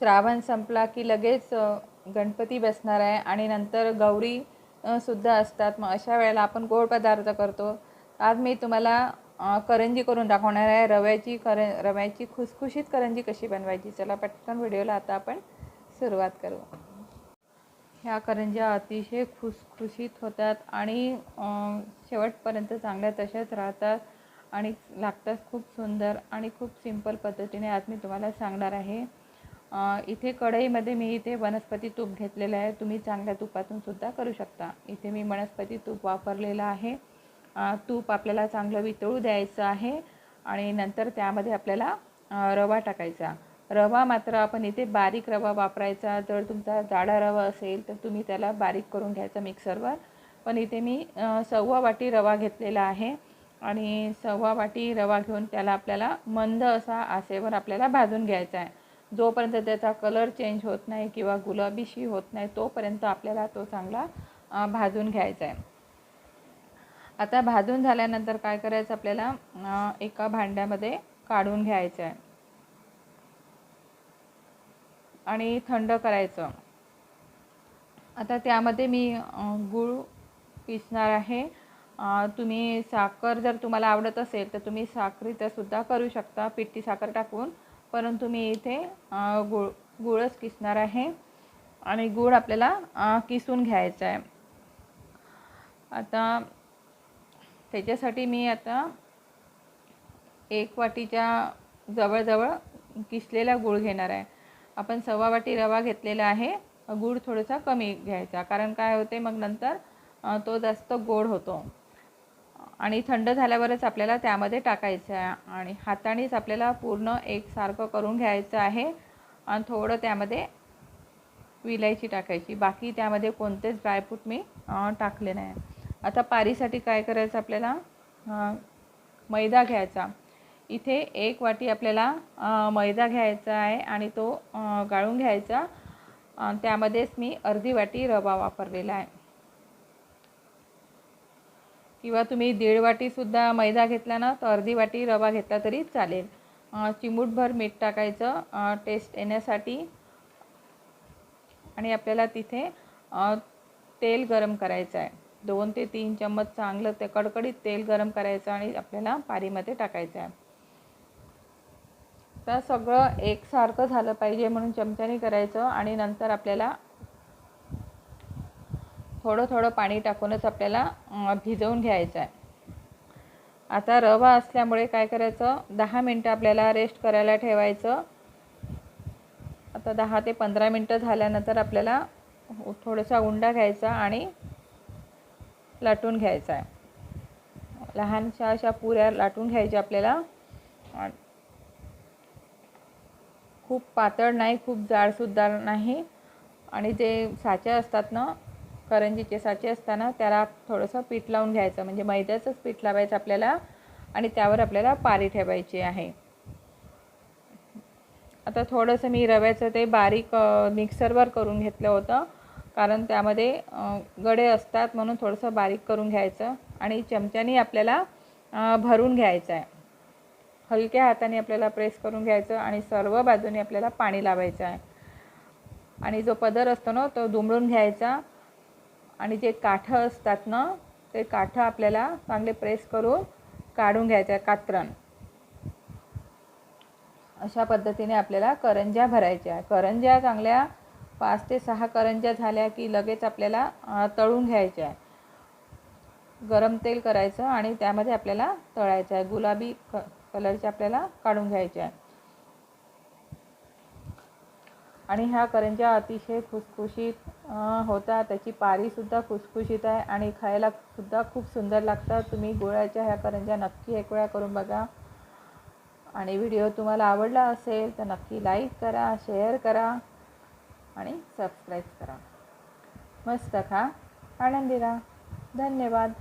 श्रावण संपला की लगेच गणपती बसणार आहे आणि नंतर गौरी सुद्धा असतात. मग अशा वेळेला आपण गोड पदार्थ करतो. आज मी तुम्हाला करंजी करून दाखवणार आहे. रव्याची कर रव्याची खुसखुशीत करंजी कशी बनवायची? चला पटकन व्हिडिओला आता आपण सुरुवात करू. ह्या करंज्या अतिशय खुसखुशीत होतात आणि शेवटपर्यंत चांगल्या तशाच राहतात आणि लागतात खूप सुंदर आणि खूप सिंपल पद्धतीने आज मी तुम्हाला सांगणार आहे. इथे कढईमध्ये मी इथे वनस्पती तूप घेतलेलं आहे. तुम्ही चांगल्या तुपातून सुद्धा करू शकता. इथे मी वनस्पती तूप वापरलेलं आहे. तूप आपल्याला चांगलं वितळू द्यायचं आहे आणि नंतर त्यामध्ये आपल्याला रवा टाकायचा. रवा मात्र आपण इथे बारीक रवा वापरायचा. जर तुमचा जाडा रवा असेल तर तुम्ही त्याला बारीक करून घ्यायचा मिक्सरवर. पण इथे मी सव्वा वाटी रवा घेतलेला आहे आणि सव्वा वाटी रवा घेऊन त्याला आपल्याला मंद असा आसेवर आपल्याला भाजून घ्यायचा आहे. जोपर्यंत त्याचा कलर चेंज होत नाही किंवा गुलाबीशी होत नाही तोपर्यंत आपल्याला तो चांगला भाजून घ्यायचा आहे. आता भाजून झाल्यानंतर काय करायचं आपल्याला? एका भांड्यामध्ये काढून घ्यायचं आहे. आणि थंड करायचं. आता त्यामध्ये मी गूळ पिसणार आहे. तुम्ही साखर जर तुम्हाला आवडत असेल तर तुम्ही साखरीचं सुद्धा करू शकता. पिठी साखर टाकून परंतु मी इथे गुळ गुळच किसणार आहे. आणि गूळ आपल्याला किसून घ्यायचा आहे. आता त्याच्यासाठी मी आता एक वाटीच्या जवळजवळ किसलेला गूळ घेणार आहे. आपण सव्वा वाटी रवा घेतलेला आहे. गूळ थोडासा कमी घ्यायचा. कारण काय होते मग नंतर तो जास्त गोड होतो. आणि थंड झाल्यावरच आपल्याला त्यामध्ये टाकायचं आहे. आणि हातानेच आपल्याला पूर्ण एकसारखं करून घ्यायचं आहे. आणि थोडं त्यामध्ये विलायची टाकायची. बाकी त्यामध्ये कोणतेच ड्रायफ्रूट मी टाकले नाही. आता पारीसाठी काय करायचं आपल्याला? मैदा घ्यायचा. इथे एक वाटी आपल्याला मैदा घ्यायचा आहे आणि तो गाळून घ्यायचा. त्यामध्येच मी अर्धी वाटी रवा वापरलेला आहे. किंवा तुम्ही दीड वाटीसुद्धा मैदा घेतला ना तर अर्धी वाटी रवा घेतला तरी चालेल. चिमूटभर मीठ टाकायचं टेस्ट येण्यासाठी. आणि आपल्याला तिथे तेल गरम करायचं आहे. दोन ते तीन चम्मच चांगलं ते कडकडीत तेल गरम करायचं आणि आपल्याला पारीमध्ये टाकायचं आहे. तर सगळं एकसारखं झालं पाहिजे म्हणून चमच्याने करायचं आणि नंतर आपल्याला थोडं थोडं पाणी टाकूनच आपल्याला भिजवून घ्यायचं आहे. आता रवा असल्यामुळे काय करायचं दहा मिनटं आपल्याला रेस्ट करायला ठेवायचं. आता दहा ते पंधरा मिनटं झाल्यानंतर आपल्याला थोडासा उंडा घ्यायचा आणि लाटून घ्यायचा आहे. लहानशा अशा पुऱ्या लाटून घ्यायच्या आपल्याला. खूप पातळ नाही खूप जाडसुद्धा नाही. आणि जे साचे असतात ना करंजीचे साचे असताना त्याला थोडंसं पीठ लावून घ्यायचं. म्हणजे मैद्याचंच पीठ लावायचं आपल्याला आणि त्यावर आपल्याला पारी ठेवायची आहे. आता थोडंसं मी रव्याचं ते बारीक मिक्सरवर करून घेतलं होतं. कारण त्यामध्ये गडे असतात म्हणून थोडंसं बारीक करून घ्यायचं आणि चमच्याने आपल्याला भरून घ्यायचं आहे. हलक्या हाताने आपल्याला प्रेस करून घ्यायचं आणि सर्व बाजूने आपल्याला पाणी लावायचं आहे. आणि जो पदर असतो ना तो दुमडून घ्यायचा. आणि जे काठं असतात ना ते काठं आपल्याला चांगले प्रेस करून काढून घ्यायचं आहे कात्रण. अशा पद्धतीने आपल्याला करंज्या भरायच्या आहे करंज्या चांगल्या पाच ते सहा करंज्या झाल्या की लगेच आपल्याला तळून घ्यायच्या आहे गरम तेल करायचं आणि त्यामध्ये आपल्याला तळायचं आहे. गुलाबी क कलरचे आपल्याला काढून घ्यायचे आहे आणि ह्या करंज्या अतिशय खुसखुशीत होता. होतात त्याची पारीसुद्धा खुसखुशीत आहे आणि खायला सुद्धा खूप सुंदर लागतात. तुम्ही गुळाच्या ह्या करंज्या नक्की एक वेळा करून बघा. आणि व्हिडिओ तुम्हाला आवडला असेल तर नक्की लाईक करा शेअर करा आणि सबस्क्राईब करा. मस्त खा. आनंदी राहा धन्यवाद.